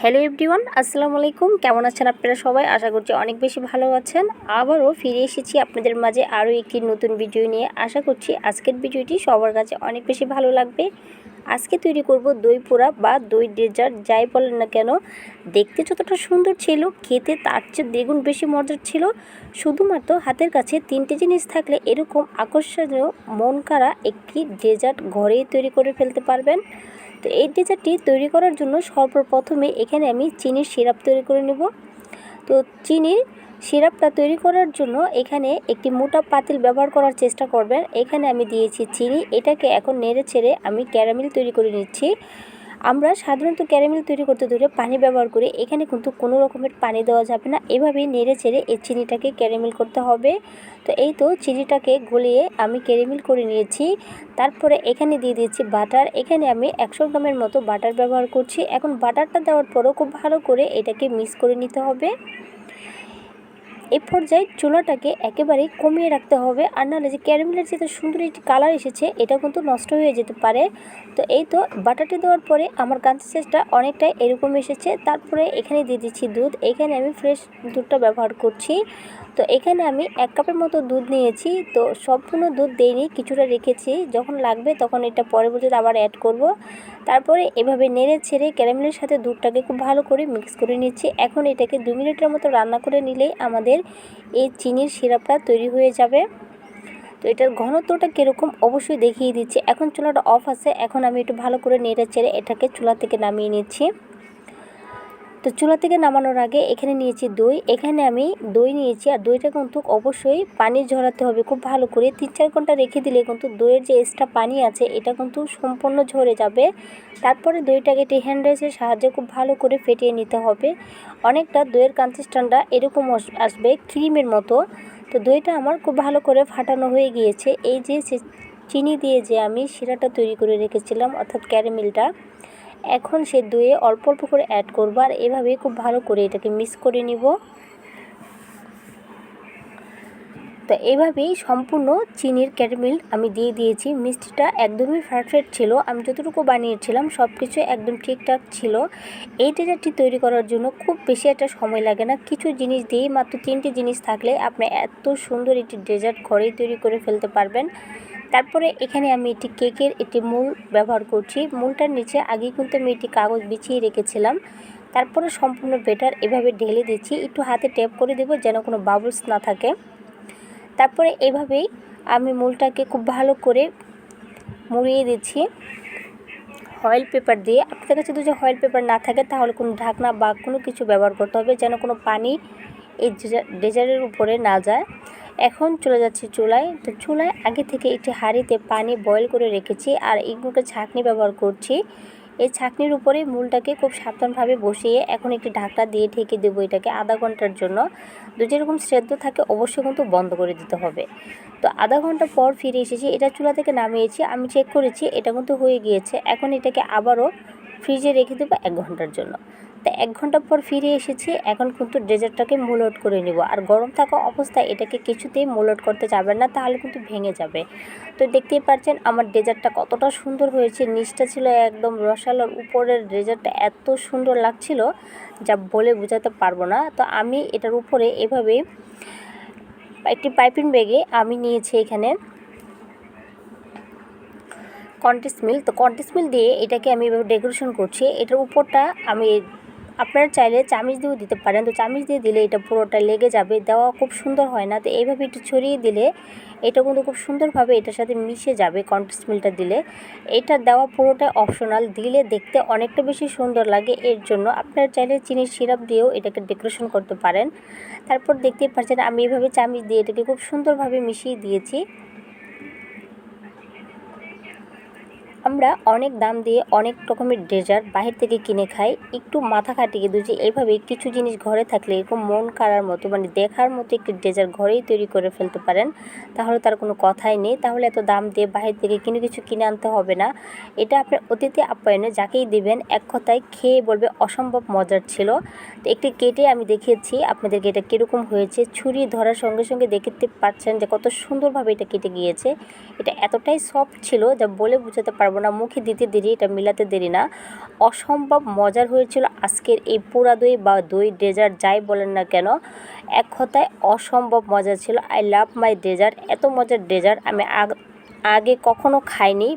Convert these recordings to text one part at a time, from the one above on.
Hello everyone, আসসালামু আলাইকুম। কেমন আছেন আপনারা সবাই? আশা করছি অনেক বেশি ভালো আছেন। আবারও ফিরে এসেছি আপনাদের মাঝে আরও একটি নতুন ভিডিও নিয়ে। আশা করছি আজকের ভিডিওটি সবার কাছে অনেক বেশি ভালো লাগবে। আজকে তৈরি করব দই পোড়া বা দই ডেজার্ট, যাই বলেন না কেন। দেখতে যতটা সুন্দর ছিল, খেতে তার চেয়ে দ্বিগুণ বেশি মজার ছিল। শুধুমাত্র হাতের কাছে তিনটে জিনিস থাকলে এরকম আকর্ষণীয় মন কাড়া একটি ডেজার্ট ঘরেই তৈরি করে ফেলতে পারবেন। তো এই ডেজার্টটি তৈরি করার জন্য সর্বপ্রথমে এখানে আমি চিনির সিরাপ তৈরি করে নেব। তো চিনির সিরাপটা তৈরি করার জন্য এখানে একটি মোটা পাতিল ব্যবহার করার চেষ্টা করবেন। এখানে আমি দিয়েছি চিনি। এটাকে এখন নেড়ে ছেড়ে আমি ক্যারামেল তৈরি করে নিচ্ছি। আমরা সাধারণত ক্যারামেল তৈরি করতে ধরে পানি ব্যবহার করি। এখানে কিন্তু কোনো রকমের পানি দেওয়া যাবে না। এভাবেই নেড়ে চেড়ে এই চিনিটাকে ক্যারামেল করতে হবে। তো এই তো চিনিটাকে গলিয়ে আমি ক্যারামেল করে নিয়েছি। তারপরে এখানে দিয়ে দিয়েছি বাটার। এখানে আমি একশো গ্রামের মতো বাটার ব্যবহার করছি। এখন বাটারটা দেওয়ার পরও খুব ভালো করে এটাকে মিক্স করে নিতে হবে। এই পর্যায়ে চুলাটাকে একেবারেই কমিয়ে রাখতে হবে। আর নাহলে যে ক্যারামেলের যে সুন্দর একটি কালার এসেছে এটা কিন্তু নষ্ট হয়ে যেতে পারে। তো এই তো বাটারটি দেওয়ার পরে আমার কাঁচা চেষ্টা অনেকটাই এরকম এসেছে। তারপরে এখানে দিয়ে দিচ্ছি দুধ। এখানে আমি ফ্রেশ দুধটা ব্যবহার করছি। তো এখানে আমি এক কাপের মতো দুধ নিয়েছি। তো সম্পূর্ণ দুধ দেইনি, কিছুটা রেখেছি। যখন লাগবে তখন এটা পরবর্তীতে আবার অ্যাড করব। তারপরে এভাবে নেড়ে ছেড়ে ক্যারামেলের সাথে দুধটাকে খুব ভালো করে মিক্স করে নিচ্ছি। এখন এটাকে দু মিনিটের মতো রান্না করে নিলেই আমাদের এই চিনির সিরাপটা তৈরি হয়ে যাবে। তো এটার ঘনত্বটা কীরকম অবশ্যই দেখিয়ে দিচ্ছি। এখন চুলাটা অফ আছে। এখন আমি একটু ভালো করে নেড়ে চেড়ে এটাকে চুলা থেকে নামিয়ে নিচ্ছি। তো চুলা থেকে নামানোর আগে এখানে নিয়েছি দই। এখানে আমি দই নিয়েছি আর দইটা কিন্তু অবশ্যই পানি ঝরাতে হবে খুব ভালো করে। তিন চার ঘণ্টা রেখে দিলে কিন্তু দইয়ের যে এক্সট্রা পানি আছে, এটা কিন্তু সম্পূর্ণ ঝরে যাবে। তারপরে দইটাকে একটি হ্যান্ড্রেসের সাহায্যে খুব ভালো করে ফেটিয়ে নিতে হবে। অনেকটা দইয়ের কনসিস্টেন্টটা এরকম আসবে, ক্রিমের মতো। তো দইটা আমার খুব ভালো করে ফাটানো হয়ে গিয়েছে। এই যে চিনি দিয়ে যে আমি শিরাটা তৈরি করে রেখেছিলাম, অর্থাৎ ক্যারামেলটা। এখন সে দইয়ে অল্প অল্প করে অ্যাড করব, আর এভাবে খুব ভালো করে এটাকে মিক্স করে নিব। তো এইভাবেই সম্পূর্ণ চিনির ক্যারামেল আমি দিয়ে দিয়েছি। মিষ্টিটা একদমই পারফেক্ট ছিল। আমি যতটুকু বানিয়েছিলাম সব কিছু একদম ঠিকঠাক ছিল। এই ডেজার্টটি তৈরি করার জন্য খুব বেশি একটা সময় লাগে না। কিছু জিনিস দিয়েই মাত্র তিনটি জিনিস থাকলে আপনি এত সুন্দর একটি ডেজার্ট ঘরেই তৈরি করে ফেলতে পারবেন। তারপরে এখানে আমি একটি কেকের একটি মূল ব্যবহার করছি। মূলটার নিচে আগে কিন্তু আমি একটি কাগজ বিছিয়ে রেখেছিলাম। তারপরে সম্পূর্ণ বেটার এভাবে ঢেলে দিচ্ছি। একটু হাতে ট্যাপ করে দেবো যেন কোনো বাবলস না থাকে। তারপরে এভাবেই আমি মূলটাকে খুব ভালো করে মুড়িয়ে দিচ্ছি। হয়েল পেপার দিয়ে। আপনাদের কাছে যদি অয়েল পেপার না থাকে, তাহলে কোনো ঢাকনা বা কোনো কিছু ব্যবহার করতে হবে যেন কোনো পানি এই ডেজারের উপরে না যায়। এখন চলে যাচ্ছি চুলায়। তো চুলায় আগে থেকে একটি হাঁড়িতে পানি বয়েল করে রেখেছি আর এইগুলোকে ছাঁকনি ব্যবহার করছি। এই ছাঁকনির উপরে মূলটাকে খুব সাবধানভাবে বসিয়ে এখন একটি ঢাকনা দিয়ে ঢেকে দেবো এটাকে আধা ঘণ্টার জন্য। দু যেরকম সেদ্ধ থাকে অবশ্যই কিন্তু বন্ধ করে দিতে হবে। তো আধা ঘণ্টা পর ফিরে এসেছি, এটা চুলা থেকে নামিয়েছি, আমি চেক করেছি, এটা কিন্তু হয়ে গিয়েছে। এখন এটাকে আবারও ফ্রিজে রেখে দেবো এক ঘণ্টার জন্য। তা এক ঘণ্টা পর ফিরে এসেছি, এখন কিন্তু ডেজার্টটাকে মোলট করে নিব। আর গরম থাকা অবস্থায় এটাকে কিছুতেই মোলট করতে যাবেন না, তাহলে কিন্তু ভেঙে যাবে। তো দেখতেই পাচ্ছেন আমার ডেজার্টটা কতটা সুন্দর হয়েছে, নিচটা ছিল একদম রসালোর উপরের ডেজার্টটা এত সুন্দর লাগছিল, যা বলে বোঝাতে পারব না। তো আমি এটার উপরে এভাবে একটি পাইপিং ব্যাগে আমি নিয়েছি এখানে কন্টেস মিল তো কন্টেস মিল দিয়ে এটাকে আমি এভাবে ডেকোরেশন করছি। এটার উপরটা আমি আপনারা চাইলে চামিচ দিয়েও দিতে পারেন। তো চামিচ দিয়ে দিলে এটা পুরোটা লেগে যাবে, দেওয়া খুব সুন্দর হয় না। তো এইভাবে একটু ছড়িয়ে দিলে এটা কিন্তু খুব সুন্দরভাবে এটার সাথে মিশে যাবে কন্টেস্ট মিলটা দিলে। এটা দেওয়া পুরোটা অপশনাল দিলে দেখতে অনেকটা বেশি সুন্দর লাগে। এর জন্য আপনারা চাইলে চিনির সিরাপ দিয়েও এটাকে ডেকোরেশন করতে পারেন। তারপর দেখতেই পাচ্ছেন, আমি এভাবে চামিচ দিয়ে এটাকে খুব সুন্দরভাবে মিশিয়ে দিয়েছি। আমরা অনেক দাম দিয়ে অনেক রকমের ডেজার্ট বাহির থেকে কিনে খাই। একটু মাথা খাটিয়ে দিই যে এইভাবে কিছু জিনিস ঘরে থাকলে এরকম মন কাড়ার মতো মানে দেখার মতো একটি ডেজার্ট ঘরেই তৈরি করে ফেলতে পারেন। তাহলে তার কোনো কথাই নেই। তাহলে এত দাম দিয়ে বাহির থেকে কিনে কিছু কিনে আনতে হবে না। এটা আপনার অতিথি আপ্যায়নে যাকেই দিবেন, এক কথায় খেয়ে বলবে অসম্ভব মজার ছিল। তো একটি কেটে আমি দেখিয়েছি, আপনাদেরকে এটা কীরকম হয়েছে। ছুরি ধরার সঙ্গে সঙ্গে দেখতে পাচ্ছেন যে কত সুন্দরভাবে এটা কেটে গিয়েছে। এটা এতটাই সফট ছিল যা বলে বোঝাতে পারব পারব না, মুখে দিতে দেরি, এটা মিলাতে দেরি না। অসম্ভব মজার হয়েছিল আজকের এই পোড়া দই বা দই ডেজার্ট, যাই বলেন না কেন। এক কথায় অসম্ভব মজা ছিল। আই লাভ মাই ডেজার্ট এত মজার ডেজার্ট আমি আগ- কখনো খাইনি।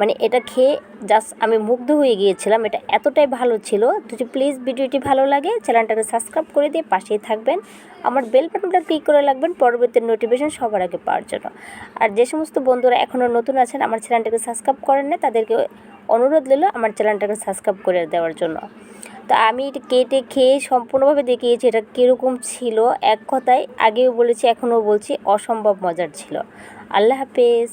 মানে এটা খেয়ে জাস্ট আমি মুগ্ধ হয়ে গিয়েছিলাম, এটা এতটাই ভালো ছিল। যদি প্লিজ ভিডিওটি ভালো লাগে, চ্যানেলটাকে সাবস্ক্রাইব করে দিয়ে পাশেই থাকবেন। আমার বেল বাটনটা ক্লিক করে রাখবেন, পরবর্তী নোটিফিকেশন সবার আগে পাওয়ার জন্য। আর যে সমস্ত বন্ধুরা এখনও নতুন আছেন, আমার চ্যানেলটাকে সাবস্ক্রাইব করেন না তাদেরকে অনুরোধ রইল আমার চ্যানেলটাকে সাবস্ক্রাইব করে দেওয়ার জন্য। তো আমি এটা কেটে খেয়ে সম্পূর্ণভাবে দেখিয়েছি, এটা কীরকম ছিল। এক কথায় আগেও বলেছি, এখনও বলছি, অসম্ভব মজার ছিল। আল্লাহ হাফেজ।